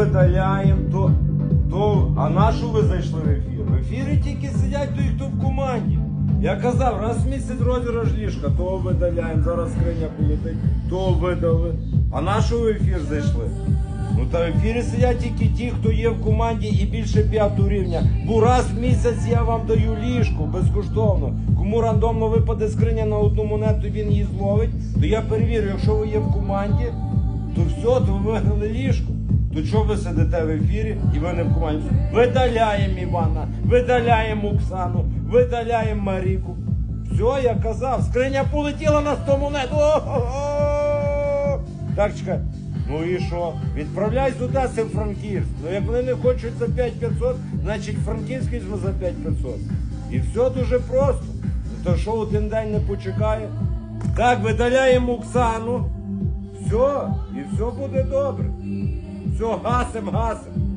видаляємо, то, то. А на що ви зайшли в ефір? В ефірі тільки сидять той, хто в команді. Я казав, раз в місяць розіграш ліжка, того видаляємо, зараз скриня полетить, того видали. А на що в ефір зайшли? Ну та в ефірі сидять тільки ті, хто є в команді і більше п'ятого рівня. Бо раз в місяць я вам даю ліжку безкоштовно. Кому рандомно випаде скриня на одну монету, він її зловить, то я перевірю, якщо ви є в команді, то все, то ви виграли ліжку. То чого ви сидите в ефірі і ви не в команді? Видаляємо Івана, видаляємо Оксану, видаляємо Маріку. Все, я казав, скриня полетіла на 100 монет. Так, чекай. Ну і що? Відправляй туди це в Франківськ. Ну як вони не хочуть за 5500, значить Франківськ візьме за 5500. І все дуже просто. Ну, То що один день не почекає? Так, видаляємо Оксану. Все, і все буде добре. So awesome, awesome.